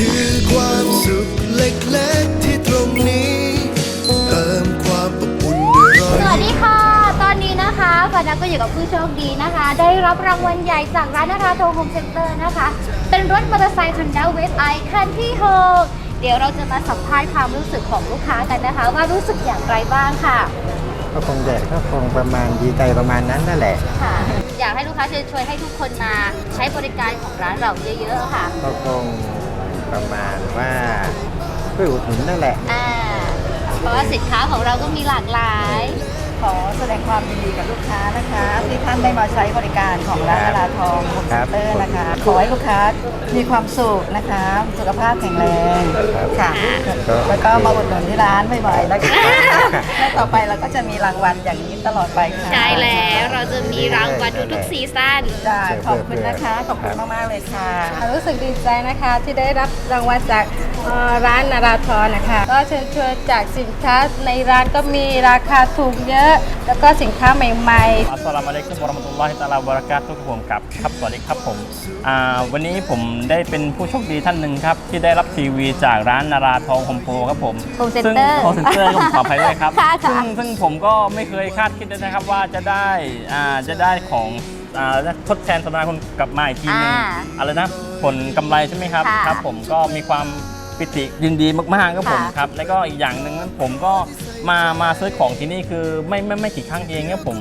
คือความสุขเล็กๆที่ตรงนี้ เติมความอบอุ่นด้วยรอสยวัยิ้สมดีค่ะ ตอนนี้นะคะฟานาก็อยู่กับผู้โชคดีนะคะ ได้รับรางวัลใหญ่จากร้านนาราโทโฮมเซ็นเตอร์นะคะ เป็นรถมอเตอร์ไซค์ Honda w a v e i คันที่หกเดี๋ยวเราจะมาสัมภาษณ์ความรู้สึกของลูกค้ากันนะคะ ว่ารู้สึกอย่างไรบ้างค่ะ ก็คงจะก็คงประมาณดีใจประมาณนั้นนั่นแหละ ค่ะ อยากให้ลูกค้าเชิญชวนให้ทุกคนมาใช้บริการของร้านเราเยอะ ๆ ค่ะ ก็คง ประมาณว่าเพื่ออุดหนุนนั่นแหละ อ่าเพราะว่าสินค้าของเราก็มีหลากหลาย ขอแสดงความยินดีกับลูกค้านะคะที่ท่านได้มาใช้บริการของร้านนาราทองโฮมครัเซ็บนเตอร์นะคะ ขอให้ลูกค้ามีความสุขนะคะ สุขภาพแข็งแรงค่ะแล้วก็มาอุดหนุนที่ร้านบ่อยๆนะคะและต่อไปเราก็จะมีรางวัลอย่างนี้ตลอดไปค่ะ ใช่แล้ วเราจะมีรางวัลทุกๆซีซั่น จ้าขอบคุณนะคะ ขอบคุณมาก ๆ เลยค่ะรู้สึกดีใจนะคะที่ได้รับรางวัลจากเอ่อร้านนาราทรนะคะ ก็เชิญชวนจากสินค้าในร้านก็มีราคาถูกเยอะ แล้วก็สินค้าใหม่อัสสลามุอะลัยกุมวะเราะห์มะตุลลอฮิตะอาลาวะบะเราะกาตุฮ์ครับผมกับครับสวัสดีครับผมอ่าวันนี้ผมได้เป็นผู้โชคดีท่านหนึ่งครับ ที่ได้รับทีวีจากร้านนาราทองโฮมโปรครับผม Home ซึ่ง Center โฮมเซ็นเตอร์ผมขออภัยด้วยครับค่ะค่ะ ซึ่งซึ่งผมก็ไม่เคยคาดคิดเลยนะครับว่าจะได้อ่าจะได้ของอ่าทดแทนสมนาคุณกลับมาอีกทีหนึงอ่าอะไรนะผลกำไรใช่ไหมครับค่ะครับ ผมก็มีความปิติยินดีมากๆครับผมค่ะ ครับ แล้วก็อีกอย่างหนึ่งนั้นผมก็มามาซื้อของที่นี่คือไม่ไม่ไม่กี่ครั้งเองครับผม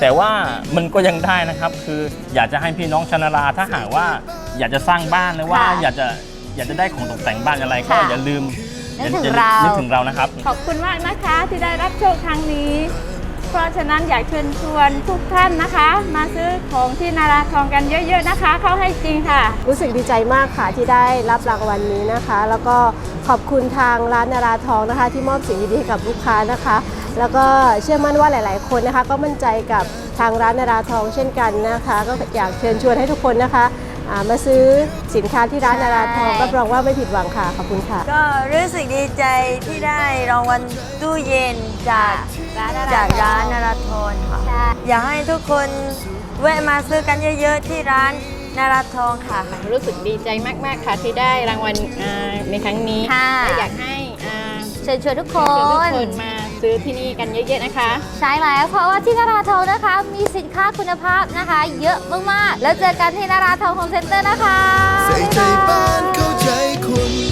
แต่ว่ามันก็ยังได้นะครับ คืออยากจะให้พี่น้องชนาราถ้าหากว่าอยากจะสร้างบ้านหรือว่าค่ะอยากจะอยากจะได้ของตกแต่งบ้านอะไรก็ค่ะอย่าลืมนึกถึงอย่เรานึ นึกถึงเรานะครับๆขอบคุณมากนะคะที่ได้รับโชคครั้งนี้ เพราะฉะนั้นอยากเชิญชวนทุกท่านนะคะ มาซื้อของที่นาราทองกันเยอะๆนะคะ เข้าให้จริงค่ะ รู้สึกดีใจมากค่ะที่ได้รับรางวัลนี้นะคะ แล้วก็ขอบคุณทางร้านนาราทองนะคะ ที่มอบสิ่งดีๆให้กับลูกค้านะคะ แล้วก็เชื่อมั่นว่าหลาย ๆ คนนะคะ ก็มั่นใจกับทางร้านนาราทองเช่นกันนะคะ ก็อยากเชิญชวนให้ทุกคนนะคะ มาซื้อสินค้าที่ร้านนาราทองใช่รับรองว่าไม่ผิดหวังค่ะ ขอบคุณค่ะ ก็รู้สึกดีใจที่ได้รางวัลตู้เย็นจากร้านนาราจากร้านนาราทรค่ะใช่อยากให้ทุกคนแวะมาซื้อกันเยอะ ๆ ที่ร้านนาราทองค่ะ รู้สึกดีใจมาก ๆ ค่ะที่ได้รางวัลอ่าในครั้งนี้ค่ะและอยากให้อ่าเชิญชวนทุกคเชิญทุกนคนมา ซื้อที่นี่กันเยอะๆนะคะ ใช่แล้วเพราะว่าที่นาราทองนะคะ มีสินค้าคุณภาพนะคะ เยอะมากๆ แล้วเจอกันที่นาราทองโฮมเซ็นเตอร์นะคะ ใส่ใจบ๊ายบายบ้านเข้าใจคุณที่นราทอง